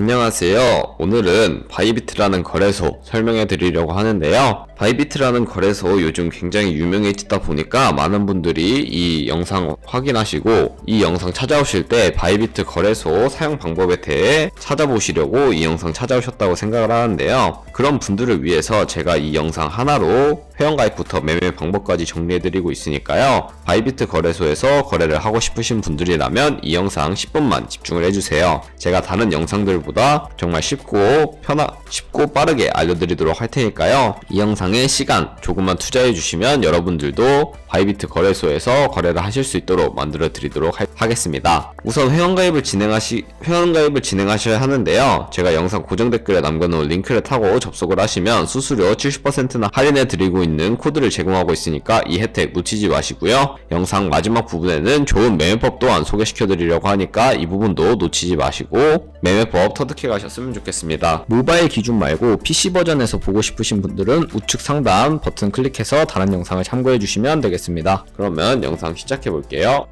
안녕하세요. 오늘은 바이비트라는 거래소 설명해 드리려고 하는데요. 바이비트라는 거래소 요즘 굉장히 유명해지다 보니까 많은 분들이 이 영상 확인하시고 이 영상 찾아오실 때 바이비트 거래소 사용 방법에 대해 찾아보시려고 이 영상 찾아오셨다고 생각을 하는데요. 그런 분들을 위해서 제가 이 영상 하나로 회원가입부터 매매 방법까지 정리해드리고 있으니까요. 바이비트 거래소에서 거래를 하고 싶으신 분들이라면 이 영상 10분만 집중을 해주세요. 제가 다른 영상들보다 정말 쉽고 편하, 쉽고 빠르게 알려드리도록 할 테니까요. 이 영상에 시간 조금만 투자해주시면 여러분들도 바이비트 거래소에서 거래를 하실 수 있도록 만들어 드리도록 하겠습니다. 우선 회원가입을 진행하시, 회원가입을 진행하셔야 하는데요. 제가 영상 고정 댓글에 남겨놓은 링크를 타고 접속을 하시면 수수료 70%나 할인해 드리고 있는 코드를 제공하고 있으니까 이 혜택 놓치지 마시고요. 영상 마지막 부분에는 좋은 매매법 또한 소개시켜 드리려고 하니까 이 부분도 놓치지 마시고 매매법 터득해 가셨으면 좋겠습니다. 모바일 기준 말고 PC 버전에서 보고 싶으신 분들은 우측 상단 버튼 클릭해서 다른 영상을 참고해 주시면 되겠습니다. 그러면 영상 시작해 볼게요.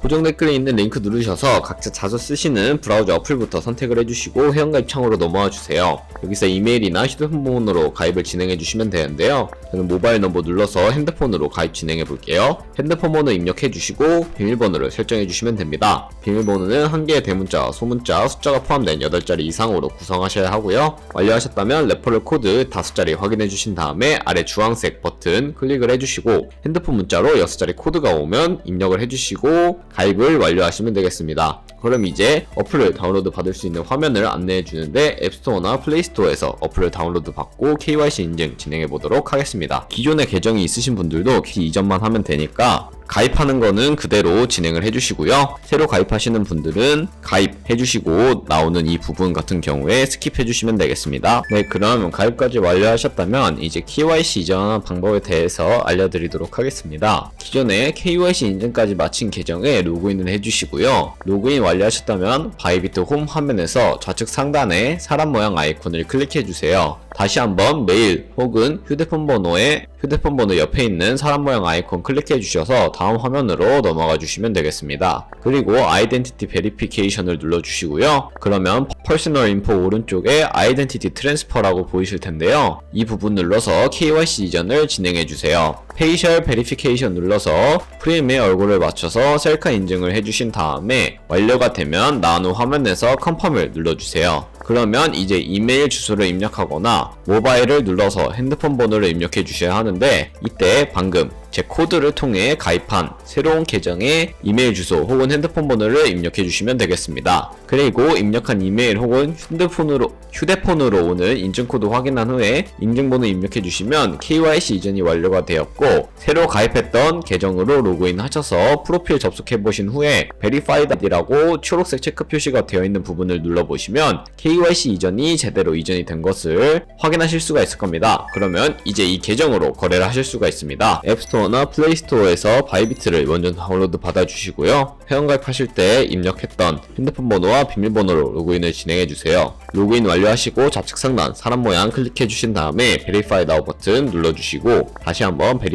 고정 댓글에 있는 링크 누르셔서 각자 자주 쓰시는 브라우저 어플부터 선택을 해주시고 회원가입 창으로 넘어와 주세요. 여기서 이메일이나 휴대폰 번호로 가입을 진행해 주시면 되는데요. 저는 모바일 넘버 눌러서 핸드폰으로 가입 진행해 볼게요. 핸드폰 번호 입력해 주시고 비밀번호를 설정해 주시면 됩니다. 비밀번호는 한 개의 대문자, 소문자, 숫자가 포함된 8자리 이상으로 구성하셔야 하고요. 완료하셨다면 레퍼럴 코드 5자리 확인해 주신 다음에 아래 주황색 버튼 클릭을 해주시고 핸드폰 문자로 6자리 코드가 오면 입력을 해주시고 가입을 완료하시면 되겠습니다. 그럼 이제 어플을 다운로드 받을 수 있는 화면을 안내해 주는데 앱스토어나 플레이스토어에서 어플을 다운로드 받고 KYC 인증 진행해 보도록 하겠습니다. 기존에 계정이 있으신 분들도 키 이전만 하면 되니까 가입하는 거는 그대로 진행을 해주시고요. 새로 가입하시는 분들은 가입해주시고 나오는 이 부분 같은 경우에 스킵해주시면 되겠습니다. 네, 그럼 가입까지 완료하셨다면 이제 KYC 이전 방법에 대해서 알려드리도록 하겠습니다. 기존에 KYC 인증까지 마친 계정에 로그인을 해주시고요. 로그인 완료하셨다면 바이비트 홈 화면에서 좌측 상단에 사람 모양 아이콘을 클릭해주세요. 다시 한번 메일 혹은 휴대폰 번호에 휴대폰 번호 옆에 있는 사람 모양 아이콘 클릭해 주셔서 다음 화면으로 넘어가 주시면 되겠습니다. 그리고 아이덴티티 베리피케이션을 눌러 주시고요. 그러면 퍼스널 인포 오른쪽에 아이덴티티 트랜스퍼라고 보이실 텐데요. 이 부분 눌러서 KYC 이전을 진행해 주세요. 페이셜 베리피케이션 눌러서 프레임의 얼굴을 맞춰서 셀카 인증을 해주신 다음에 완료가 되면 나오는 화면에서 컨펌을 눌러주세요. 그러면 이제 이메일 주소를 입력하거나 모바일을 눌러서 핸드폰 번호를 입력해 주셔야 하는데 이때 방금 제 코드를 통해 가입한 새로운 계정의 이메일 주소 혹은 핸드폰 번호를 입력해 주시면 되겠습니다. 그리고 입력한 이메일 혹은 휴대폰으로 휴대폰으로 오는 인증코드 확인한 후에 인증번호 입력해 주시면 KYC 이전이 완료가 되었고 새로 가입했던 계정으로 로그인 하셔서 프로필 접속해 보신 후에 Verified이라고 초록색 체크 표시가 되어 있는 부분을 눌러 보시면 KYC 이전이 제대로 이전이 된 것을 확인하실 수가 있을 겁니다. 그러면 이제 이 계정으로 거래를 하실 수가 있습니다. 앱스토어 나 플레이스토어에서 바이비트를 먼저 다운로드 받아주시고요. 회원가입하실 때 입력했던 핸드폰 번호와 비밀번호로 로그인을 진행해 주세요. 로그인 완료하시고 좌측 상단 사람 모양 클릭해 주신 다음에 Verify Now 버튼 눌러주시고 다시 한번 베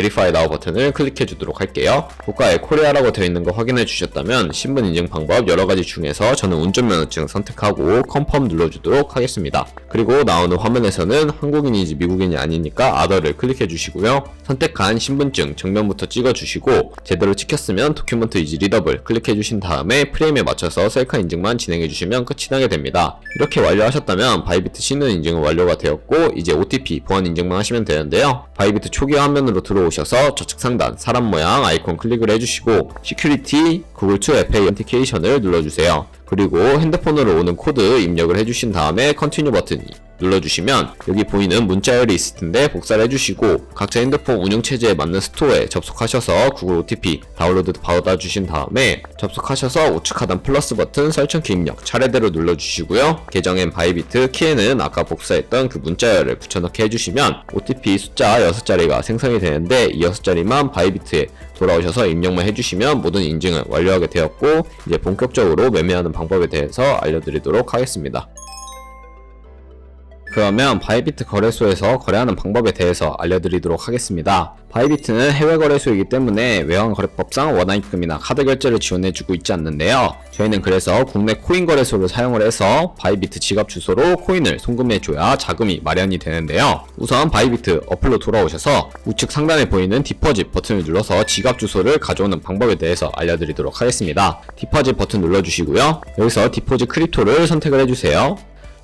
베리파이 나우 버튼을 클릭해 주도록 할게요. 고가에 코리아라고 되어 있는 거 확인해 주셨다면 신분 인증 방법 여러 가지 중에서 저는 운전면허증 선택하고 컨펌 눌러주도록 하겠습니다. 그리고 나오는 화면에서는 한국인인지 미국인이 아니니까 아더를 클릭해 주시고요. 선택한 신분증 정면부터 찍어 주시고 제대로 찍혔으면 도큐먼트 이지 리더블 클릭해 주신 다음에 프레임에 맞춰서 셀카 인증만 진행해 주시면 끝이 나게 됩니다. 이렇게 완료하셨다면 바이비트 신분 인증은 완료가 되었고 이제 OTP 보안 인증만 하시면 되는데요. 바이비트 초기 화면으로 들어 오 셔서 좌측 상단 사람 모양 아이콘 클릭을 해주시고 시큐리티 구글 2 FA 어티케이션을 눌러주세요. 그리고 핸드폰으로 오는 코드 입력을 해주신 다음에 컨티뉴 버튼 눌러주시면 여기 보이는 문자열이 있을 텐데 복사를 해주시고 각자 핸드폰 운영체제에 맞는 스토어에 접속하셔서 구글 OTP 다운로드 받아주신 다음에 접속하셔서 우측 하단 플러스 버튼 설정키 입력 차례대로 눌러주시고요. 계정엔 바이비트 키에는 아까 복사했던 그 문자열을 붙여넣기 해주시면 OTP 숫자 6자리가 생성이 되는데 이 6자리만 바이비트에 돌아오셔서 입력만 해주시면 모든 인증을 완료하게 되었고 이제 본격적으로 매매하는 방법에 대해서 알려드리도록 하겠습니다. 그러면 바이비트 거래소에서 거래하는 방법에 대해서 알려드리도록 하겠습니다. 바이비트는 해외 거래소이기 때문에 외환거래법상 원화입금이나 카드 결제를 지원해주고 있지 않는데요. 저희는 그래서 국내 코인 거래소를 사용을 해서 바이비트 지갑 주소로 코인을 송금해줘야 자금이 마련이 되는데요. 우선 바이비트 어플로 돌아오셔서 우측 상단에 보이는 디퍼짓 버튼을 눌러서 지갑 주소를 가져오는 방법에 대해서 알려드리도록 하겠습니다. 디퍼짓 버튼 눌러주시고요. 여기서 디포짓 크립토를 선택을 해주세요.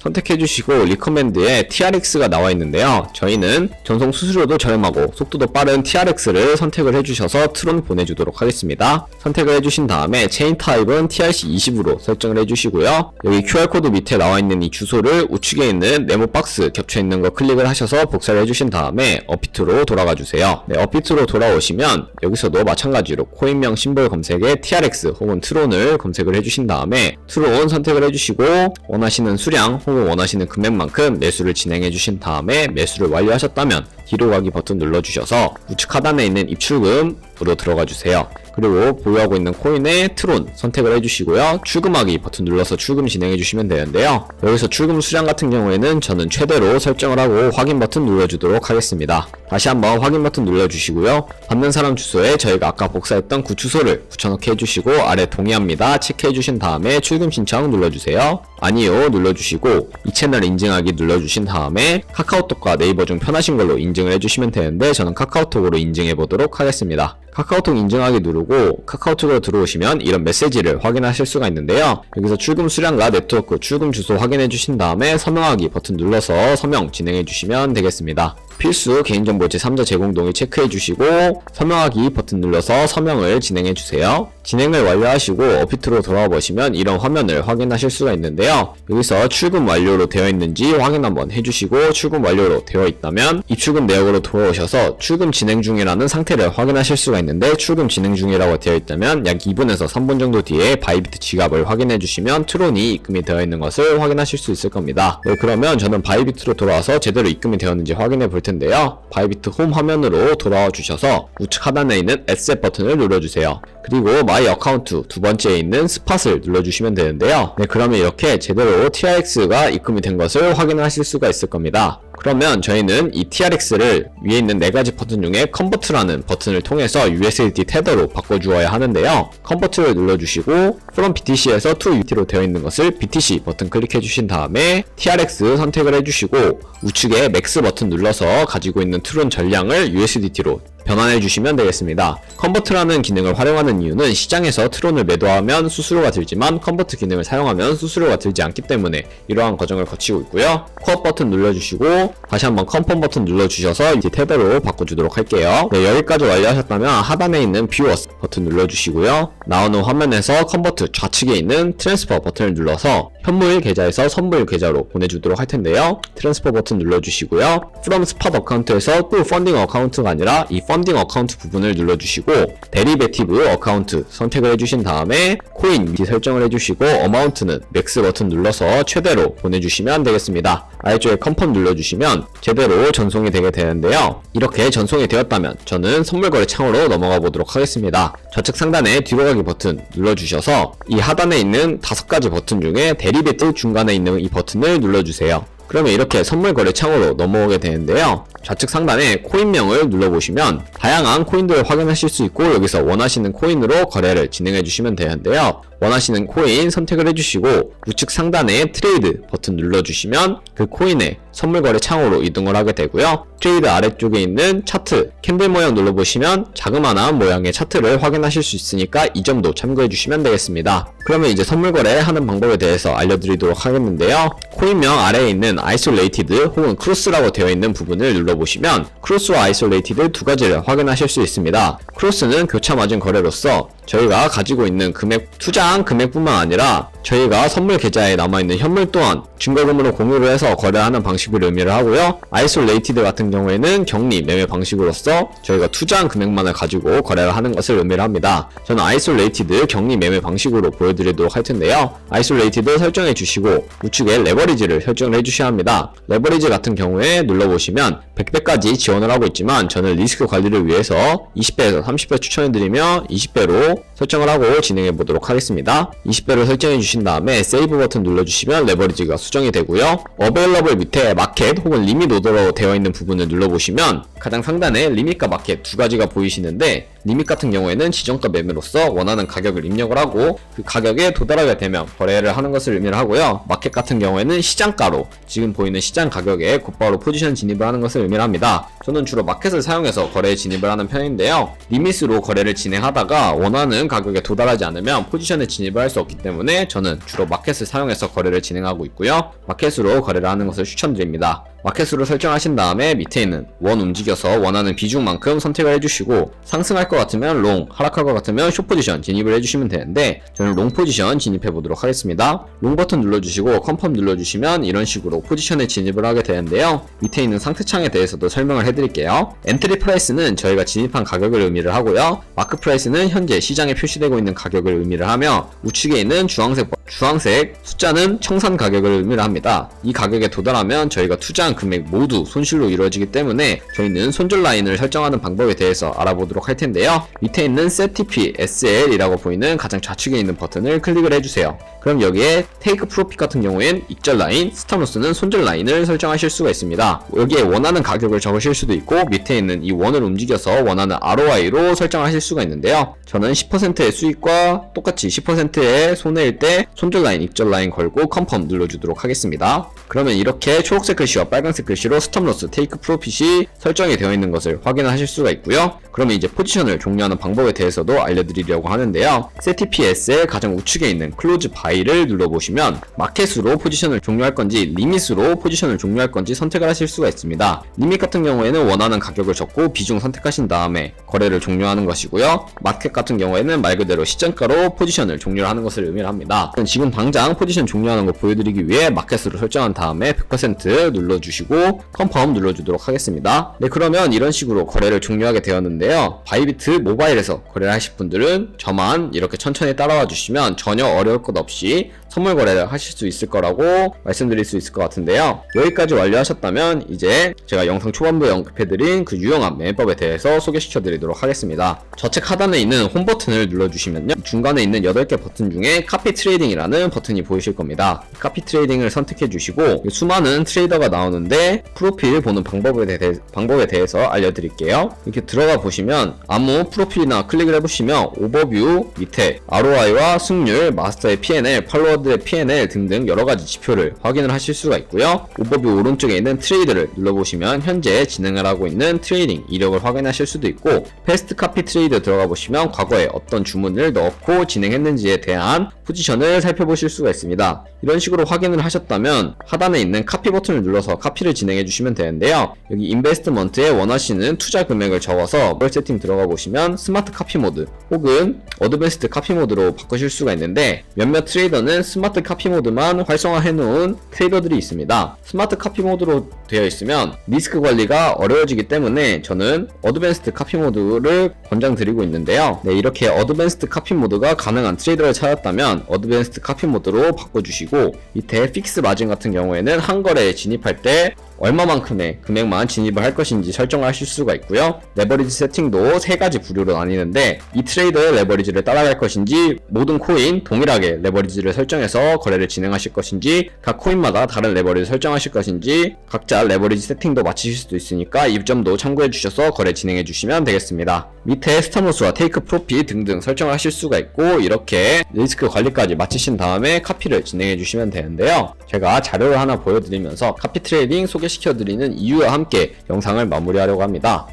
선택해주시고 리커맨드에 TRX가 나와 있는데요. 저희는 전송 수수료도 저렴하고 속도도 빠른 TRX를 선택을 해주셔서 트론 보내주도록 하겠습니다. 선택을 해주신 다음에 체인 타입은 TRC20으로 설정을 해주시고요. 여기 QR코드 밑에 나와 있는 이 주소를 우측에 있는 네모 박스 겹쳐 있는 거 클릭을 하셔서 복사를 해주신 다음에 어피트로 돌아가 주세요. 네, 어피트로 돌아오시면 여기서도 마찬가지로 코인명 심볼 검색에 TRX 혹은 트론을 검색을 해주신 다음에 트론 선택을 해주시고 원하시는 수량 혹은 원하시는 금액만큼 매수를 진행해 주신 다음에 매수를 완료하셨다면 뒤로 가기 버튼 눌러 주셔서 우측 하단에 있는 입출금으로 들어가 주세요. 그리고 보유하고 있는 코인의 트론 선택을 해주시고요. 출금하기 버튼 눌러서 출금 진행해 주시면 되는데요. 여기서 출금 수량 같은 경우에는 저는 최대로 설정을 하고 확인 버튼 눌러주도록 하겠습니다. 다시 한번 확인 버튼 눌러주시고요. 받는 사람 주소에 저희가 아까 복사했던 그 주소를 붙여넣기 해주시고 아래 동의합니다 체크해 주신 다음에 출금 신청 눌러주세요. 아니요 눌러주시고 이 채널 인증하기 눌러주신 다음에 카카오톡과 네이버 중 편하신 걸로 인증을 해주시면 되는데 저는 카카오톡으로 인증해 보도록 하겠습니다. 카카오톡 인증하기 누르고 카카오톡으로 들어오시면 이런 메시지를 확인하실 수가 있는데요. 여기서 출금 수량과 네트워크 출금 주소 확인해 주신 다음에 서명하기 버튼 눌러서 서명 진행해 주시면 되겠습니다. 필수 개인정보 제3자 제공 동의 체크해 주시고 서명하기 버튼 눌러서 서명을 진행해 주세요. 진행을 완료하시고 어피트로 돌아와 보시면 이런 화면을 확인하실 수가 있는데요. 여기서 출금 완료로 되어 있는지 확인 한번 해주시고 출금 완료로 되어 있다면 입출금 내역으로 돌아오셔서 출금 진행 중이라는 상태를 확인하실 수가 있는데 출금 진행 중이라고 되어 있다면 약 2분에서 3분 정도 뒤에 바이비트 지갑을 확인해 주시면 트론이 입금이 되어 있는 것을 확인하실 수 있을 겁니다. 네, 그러면 저는 바이비트로 돌아와서 제대로 입금이 되었는지 확인해 볼 텐데요. 바이비트 홈 화면으로 돌아와 주셔서 우측 하단에 있는 에셋 버튼을 눌러주세요. 그리고 마이 어카운트 두 번째에 있는 스팟을 눌러주시면 되는데요. 네, 그러면 이렇게 제대로 TRX가 입금이 된 것을 확인하실 수가 있을 겁니다. 그러면 저희는 이 TRX를 위에 있는 네 가지 버튼 중에 컨버트라는 버튼을 통해서 USDT 테더로 바꿔주어야 하는데요. 컨버트를 눌러주시고 from BTC에서 to UT로 되어 있는 것을 BTC 버튼 클릭해 주신 다음에 TRX 선택을 해주시고 우측에 맥스 버튼 눌러서 가지고 있는 트론 전량을 USDT로 변환해 주시면 되겠습니다. 컨버트라는 기능을 활용하는 이유는 시장에서 트론을 매도하면 수수료가 들지만 컨버트 기능을 사용하면 수수료가 들지 않기 때문에 이러한 과정을 거치고 있고요. 코어 버튼 눌러주시고 다시 한번 컨펌 버튼 눌러주셔서 이제 테더로 바꿔주도록 할게요. 네, 여기까지 완료하셨다면 하단에 있는 뷰어스 버튼 눌러주시고요. 나오는 화면에서 컨버트 좌측에 있는 트랜스퍼 버튼을 눌러서 현물 계좌에서 선물 계좌로 보내주도록 할 텐데요. 트랜스퍼 버튼 눌러주시고요. from spot 어카운트에서 또 펀딩 어카운트가 아니라 이 펀딩 어카운트 부분을 눌러주시고 데리베티브 어카운트 선택을 해주신 다음에 코인 위치 설정을 해주시고 어마운트는 맥스 버튼 눌러서 최대로 보내주시면 되겠습니다. 아래쪽에 컨펌 눌러주시면 제대로 전송이 되게 되는데요. 이렇게 전송이 되었다면 저는 선물거래 창으로 넘어가 보도록 하겠습니다. 좌측 상단에 뒤로 가기 버튼 눌러주셔서 이 하단에 있는 다섯 가지 버튼 중에 데리베트 중간에 있는 이 버튼을 눌러주세요. 그러면 이렇게 선물 거래 창으로 넘어오게 되는데요. 좌측 상단에 코인명을 눌러보시면 다양한 코인들을 확인하실 수 있고 여기서 원하시는 코인으로 거래를 진행해 주시면 되는데요. 원하시는 코인 선택을 해주시고 우측 상단에 트레이드 버튼 눌러주시면 그 코인의 선물 거래 창으로 이동을 하게 되고요. 트레이드 아래쪽에 있는 차트 캔들 모양 눌러보시면 자그마한 모양의 차트를 확인하실 수 있으니까 이 점도 참고해 주시면 되겠습니다. 그러면 이제 선물 거래하는 방법에 대해서 알려드리도록 하겠는데요. 코인명 아래에 있는 아이솔레이티드 혹은 크로스라고 되어 있는 부분을 눌러보시면 크로스와 아이솔레이티드 두 가지를 확인하실 수 있습니다. 크로스는 교차 맞은 거래로서 저희가 가지고 있는 금액, 투자한 금액뿐만 아니라 저희가 선물 계좌에 남아있는 현물 또한 증거금으로 공유를 해서 거래하는 방식을 의미를 하고요. 아이솔레이티드 같은 경우에는 격리 매매 방식으로서 저희가 투자한 금액만을 가지고 거래를 하는 것을 의미를 합니다. 저는 아이솔레이티드 격리 매매 방식으로 보여드리도록 할 텐데요. 아이솔레이티드 설정해 주시고 우측에 레버리지를 설정을 해주셔야 합니다. 레버리지 같은 경우에 눌러보시면 100배까지 지원을 하고 있지만 저는 리스크 관리를 위해서 20배에서 30배 추천해드리며 20배로 설정을 하고 진행해 보도록 하겠습니다. 20배를 설정해 주신 누르신 다음에 세이브 버튼 눌러주시면 레버리지가 수정이 되고요. 어베일러블 밑에 마켓 혹은 리밋 오더로 되어 있는 부분을 눌러보시면 가장 상단에 리밋과 마켓 두 가지가 보이시는데 리밋 같은 경우에는 지정가 매매로서 원하는 가격을 입력을 하고 그 가격에 도달하게 되면 거래를 하는 것을 의미를 하고요. 마켓 같은 경우에는 시장가로 지금 보이는 시장 가격에 곧바로 포지션 진입을 하는 것을 의미를 합니다. 저는 주로 마켓을 사용해서 거래에 진입을 하는 편인데요. 리밋으로 거래를 진행하다가 원하는 가격에 도달하지 않으면 포지션에 진입을 할 수 없기 때문에 저는 주로 마켓을 사용해서 거래를 진행하고 있고요. 마켓으로 거래를 하는 것을 추천드립니다. 마켓으로 설정하신 다음에 밑에 있는 원 움직여서 원하는 비중만큼 선택을 해주시고 상승할 것 같으면 롱, 하락할 것 같으면 숏 포지션 진입을 해주시면 되는데 저는 롱 포지션 진입해 보도록 하겠습니다. 롱 버튼 눌러주시고 컨펌 눌러주시면 이런 식으로 포지션에 진입을 하게 되는데요. 밑에 있는 상태 창에 대해서도 설명을 해드릴게요. 엔트리 프라이스는 저희가 진입한 가격을 의미를 하고요. 마크 프라이스는 현재 시장에 표시되고 있는 가격을 의미를 하며 우측에 있는 주황색 주황색 숫자는 청산 가격을 의미를 합니다. 이 가격에 도달하면 저희가 투자한 금액 모두 손실로 이루어지기 때문에 저희는 손절 라인을 설정하는 방법에 대해서 알아보도록 할 텐데요. 밑에 있는 SETP SL이라고 보이는 가장 좌측에 있는 버튼을 클릭을 해주세요. 그럼 여기에 테이크 프로핏 같은 경우엔 익절 라인, 스탑로스는 손절 라인을 설정하실 수가 있습니다. 여기에 원하는 가격을 적으실 수도 있고 밑에 있는 이 원을 움직여서 원하는 ROI로 설정하실 수가 있는데요. 저는 10%의 수익과 똑같이 10%의 손해일 때 손절 라인, 익절 라인 걸고 컨펌 눌러주도록 하겠습니다. 그러면 이렇게 초록색 글씨와 빨간 색 글씨로 스톱로스, 테이크 프로핏이 설정이 되어 있는 것을 확인하실 수가 있고요. 그러면 이제 포지션을 종료하는 방법에 대해서도 알려드리려고 하는데요. CTPS의 가장 우측에 있는 클로즈 바이를 눌러보시면 마켓으로 포지션을 종료할 건지 리밋으로 포지션을 종료할 건지 선택을 하실 수가 있습니다. 리밋 같은 경우에는 원하는 가격을 적고 비중 선택하신 다음에 거래를 종료하는 것이고요. 마켓 같은 경우에는 말 그대로 시장가로 포지션을 종료를 하는 것을 의미를 합니다. 지금 당장 포지션 종료하는 거 보여드리기 위해 마켓으로 설정한 다음에 100% 눌러주 시고 컨펌 눌러주도록 하겠습니다. 네 그러면 이런 식으로 거래를 종료하게 되었는데요. 바이비트 모바일에서 거래를 하실 분들은 저만 이렇게 천천히 따라와 주시면 전혀 어려울 것 없이 선물 거래를 하실 수 있을 거라고 말씀드릴 수 있을 것 같은데요. 여기까지 완료하셨다면 이제 제가 영상 초반부에 언급해드린 그 유용한 매매법에 대해서 소개시켜 드리도록 하겠습니다. 좌측 하단에 있는 홈 버튼을 눌러주시면요. 중간에 있는 8개 버튼 중에 카피 트레이딩이라는 버튼이 보이실 겁니다. 카피 트레이딩을 선택해 주시고 수많은 트레이더가 나오는데 프로필 보는 방법에, 대해, 방법에 대해서 알려드릴게요. 이렇게 들어가 보시면 아무 프로필이나 클릭을 해보시면 오버뷰 밑에 ROI와 승률, 마스터의 PNL, 팔로워 들의 PNL 등등 여러가지 지표를 확인을 하실 수가 있고요. 오버뷰 오른쪽에 있는 트레이드를 눌러보시면 현재 진행을 하고 있는 트레이딩 이력을 확인하실 수도 있고 패스트 카피 트레이드 들어가 보시면 과거에 어떤 주문을 넣고 진행했는지에 대한 포지션을 살펴보실 수가 있습니다. 이런 식으로 확인을 하셨다면 하단에 있는 카피 버튼을 눌러서 카피를 진행해 주시면 되는데요. 여기 인베스트먼트에 원하시는 투자 금액을 적어서 월 세팅 들어가 보시면 스마트 카피 모드 혹은 어드밴스드 카피 모드로 바꾸실 수가 있는데 몇몇 트레이더는 스마트 카피 모드만 활성화해 놓은 트레이더들이 있습니다. 스마트 카피 모드로 되어 있으면 리스크 관리가 어려워지기 때문에 저는 어드밴스드 카피 모드를 권장드리고 있는데요. 네, 이렇게 어드밴스드 카피 모드가 가능한 트레이더를 찾았다면 어드밴스드 카피 모드로 바꿔주시고 밑에 픽스 마진 같은 경우에는 한 거래에 진입할 때 얼마만큼의 금액만 진입을 할 것인지 설정을 하실 수가 있고요. 레버리지 세팅도 세 가지 부류로 나뉘는데 이 트레이더의 레버리지를 따라갈 것인지 모든 코인 동일하게 레버리지를 설정해서 거래를 진행하실 것인지 각 코인마다 다른 레버리지 설정하실 것인지 각자 레버리지 세팅도 맞추실 수도 있으니까 이 점도 참고해 주셔서 거래 진행해 주시면 되겠습니다. 밑에 스타모스와 테이크 프로핏 등등 설정을 하실 수가 있고 이렇게 리스크 관리까지 마치신 다음에 카피를 진행해 주시면 되는데요. 제가 자료를 하나 보여드리면서 카피 트레이딩 소개 시켜드리는 이유와 함께 영상을 마무리하려고 합니다.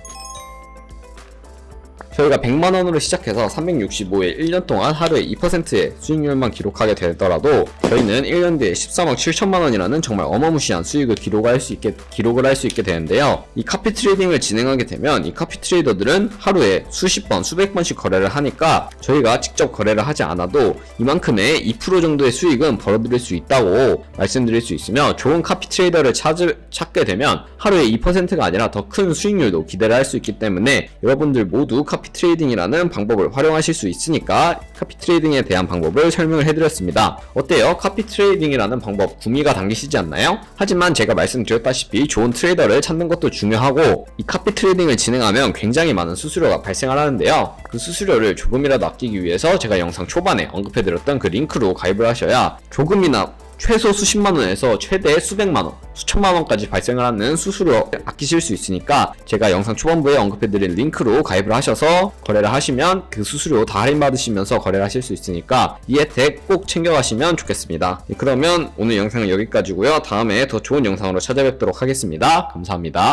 저희가 100만원으로 시작해서 365일 1년 동안 하루에 2%의 수익률만 기록하게 되더라도 저희는 1년 뒤에 13억 7천만원이라는 정말 어마무시한 수익을 기록할 수 있게, 기록을 할 수 있게 되는데요. 이 카피 트레이딩을 진행하게 되면 이 카피 트레이더들은 하루에 수십 번, 수백 번씩 거래를 하니까 저희가 직접 거래를 하지 않아도 이만큼의 2% 정도의 수익은 벌어들일 수 있다고 말씀드릴 수 있으며 좋은 카피 트레이더를 찾을, 찾게 되면 하루에 2%가 아니라 더 큰 수익률도 기대를 할 수 있기 때문에 여러분들 모두 카피 카피 트레이딩이라는 방법을 활용하실 수 있으니까 카피 트레이딩에 대한 방법을 설명을 해드렸습니다. 어때요? 카피 트레이딩이라는 방법 구미가 당기시지 않나요? 하지만 제가 말씀드렸다시피 좋은 트레이더를 찾는 것도 중요하고 이 카피 트레이딩을 진행하면 굉장히 많은 수수료가 발생을 하는데요. 그 수수료를 조금이라도 아끼기 위해서 제가 영상 초반에 언급해드렸던 그 링크로 가입을 하셔야 조금이나 최소 수십만 원에서 최대 수백만 원, 수천만 원까지 발생을 하는 수수료 아끼실 수 있으니까 제가 영상 초반부에 언급해드린 링크로 가입을 하셔서 거래를 하시면 그 수수료 다 할인 받으시면서 거래를 하실 수 있으니까 이 혜택 꼭 챙겨가시면 좋겠습니다. 네, 그러면 오늘 영상은 여기까지고요. 다음에 더 좋은 영상으로 찾아뵙도록 하겠습니다. 감사합니다.